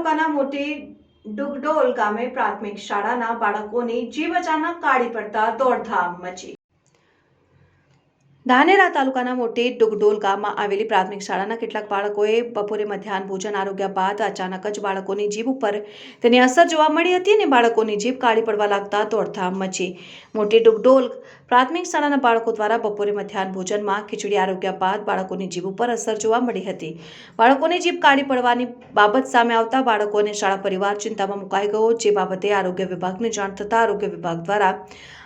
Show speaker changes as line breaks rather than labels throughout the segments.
તાલુકાના મોટી ડુગડોલ ગામે પ્રાથમિક શાળાના બાળકોની જીવ અચાનક પડતા દોડધામ મચી. ધાનેરા તાલુકાના મોટી ડુગડોલ ગામમાં આવેલી પ્રાથમિક શાળાના કેટલાક બાળકોએ બપોરે મધ્યાહન ભોજન આરોગ્ય બાદ અચાનક જ બાળકોની જીભ ઉપર તેની અસર જોવા મળી હતી અને બાળકોની જીભ કાળી પડવા લાગતા દોડધામ મચી. મોટી ડુગડોલ પ્રાથમિક શાળાના બાળકો દ્વારા બપોરે મધ્યાહન ભોજનમાં ખીચડી આરોગ્ય બાદ બાળકોની જીભ ઉપર અસર જોવા મળી હતી. બાળકોની જીભ કાઢી પડવાની બાબત સામે આવતા બાળકો અને શાળા પરિવાર ચિંતામાં મુકાઈ ગયો, જે બાબતે આરોગ્ય વિભાગને જાણ થતાં આરોગ્ય વિભાગ દ્વારા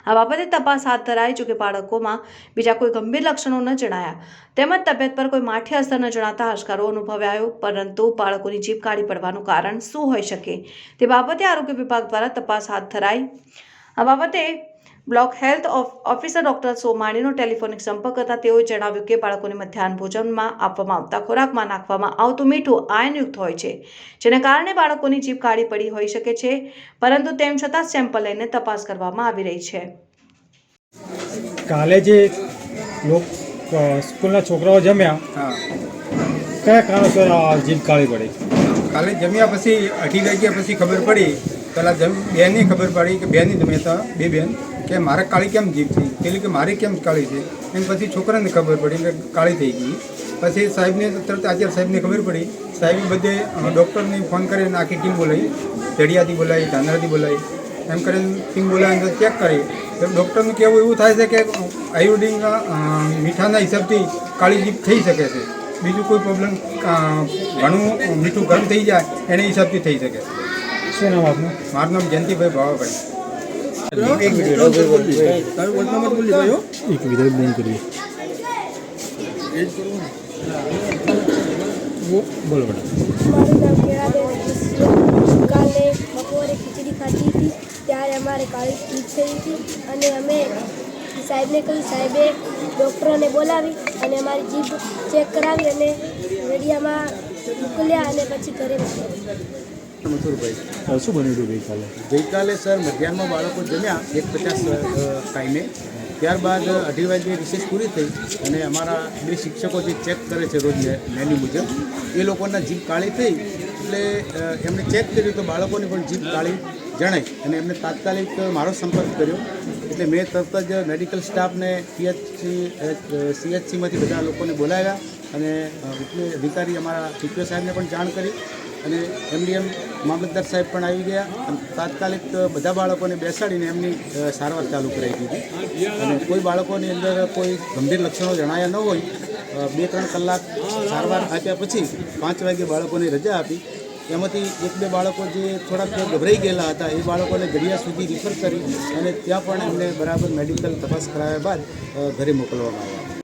આ બાબતે તપાસ હાથ ધરાઈ, જોકે બાળકોમાં બીજા કોઈ ગંભીર લક્ષણો ન જણાયા. તેમજ તબિયત પર કોઈ માઠી અસર ન જણાતા હાશકારો અનુભવાયો, પરંતુ બાળકોની જીભ કાઢી પડવાનું કારણ શું હોઈ શકે? તે બાબતે આરોગ્ય વિભાગ દ્વારા તપાસ હાથ ધરાઈ. આ બાબતે block health of officer doctor સોમાણીનો telephonic સંપર્ક કરતા તેઓએ જણાવ્યું કે બાળકોને મધ્યાહન ભોજનમાં આપવામાં આવતા ખોરાકમાં નાખવામાં આવતું મીઠું આયનયુક્ત હોય છે જેને કારણે બાળકોની જીભ કાળી પડી હોઈ શકે છે પરંતુ તેમ છતાં સેમ્પલ લઈને તપાસ કરવામાં આવી રહી છે.
કાલે જે સ્કૂલના છોકરાઓ જમ્યા
હા.
કયા કારણોસર જીભ કાળી પડી?
કાલે જમ્યા પછી અઢી વાગ્યા પછી ખબર પડી. પહેલાં જમ બેનની ખબર પડી કે બેનની જમ્યા હતા બે બેન. કે મારે કાળી કેમ જીભ થઈ? એટલે કે મારી કેમ કાળી છે? એમ પછી છોકરાને ખબર પડી કે કાળી થઈ ગઈ. પછી સાહેબને તરત આચાર્ય સાહેબને ખબર પડી. સાહેબે બધે ડૉક્ટરને ફોન કરીને આખી ટીમ બોલાવી. પેઢિયાથી બોલાવી ધાંધરાથી બોલાવી. એમ કરીને ટીમ બોલાવીને ચેક કરી. તો ડૉક્ટરનું કહેવું એવું થાય છે કે આયોડિન મીઠાના હિસાબથી કાળી જીભ થઈ શકે છે. બીજું કોઈ પ્રોબ્લેમ ઘણું મીઠું ગરમ થઈ જાય એને હિસાબથી થઈ શકે
શું નામ આપનું?
મારું નામ જયંતિભાઈ ભાવાભાઈ.
એક વિધાન બંધ કરીએ. બોલો
છે કાલે બપોરે ખીચડી ખાધી હતી ત્યારે અમારે કાળી જીભ થઈ હતી અને અમે સાહેબને કહ્યું સાહેબે ડૉક્ટરોને બોલાવી અને અમારી જીભ ચેક કરાવી અને રેડિયામાં મોકલ્યા અને પછી ઘરે મોકલ્યા.
મથુરભાઈ.
શું બન્યું હતું ગઈકાલે?
ગઈકાલે સર મધ્યાહનમાં બાળકો જમ્યા એક પચાસ ટાઈમે. ત્યારબાદ અઢી વાગે રિસેસ પૂરી થઈ અને અમારા બે શિક્ષકો જે ચેક કરે છે રોજ મેન્યુ મુજબ એ લોકોના જીભ કાળી થઈ એટલે એમણે ચેક કર્યું તો બાળકોની પણ જીભ કાળી જણાઈ અને એમને તાત્કાલિક મારો સંપર્ક કર્યો. એટલે મેં તરત જ મેડિકલ સ્ટાફને પીએચસી સીએચસીમાંથી બધા લોકોને બોલાવ્યા અને એટલે અધિકારી અમારા ટીપીઓ સાહેબને પણ જાણ કરી અને એમડીએમ મામલતદાર સાહેબ પણ આવી ગયા. તાત્કાલિક બધા બાળકોને બેસાડીને એમની સારવાર ચાલુ કરાવી દીધી. અને કોઈ બાળકોની અંદર કોઈ ગંભીર લક્ષણો જણાયા ન હોય બે ત્રણ કલાક સારવાર આપ્યા પછી પાંચ વાગે બાળકોને રજા આપી. એમાંથી એક બે બાળકો જે થોડાક ગભરાઈ ગયેલા હતા, એ બાળકોને ઘડિયા સુધી રિફર કરી અને ત્યાં પણ એમને બરાબર મેડિકલ તપાસ કરાવ્યા બાદ ઘરે મોકલવામાં આવ્યા.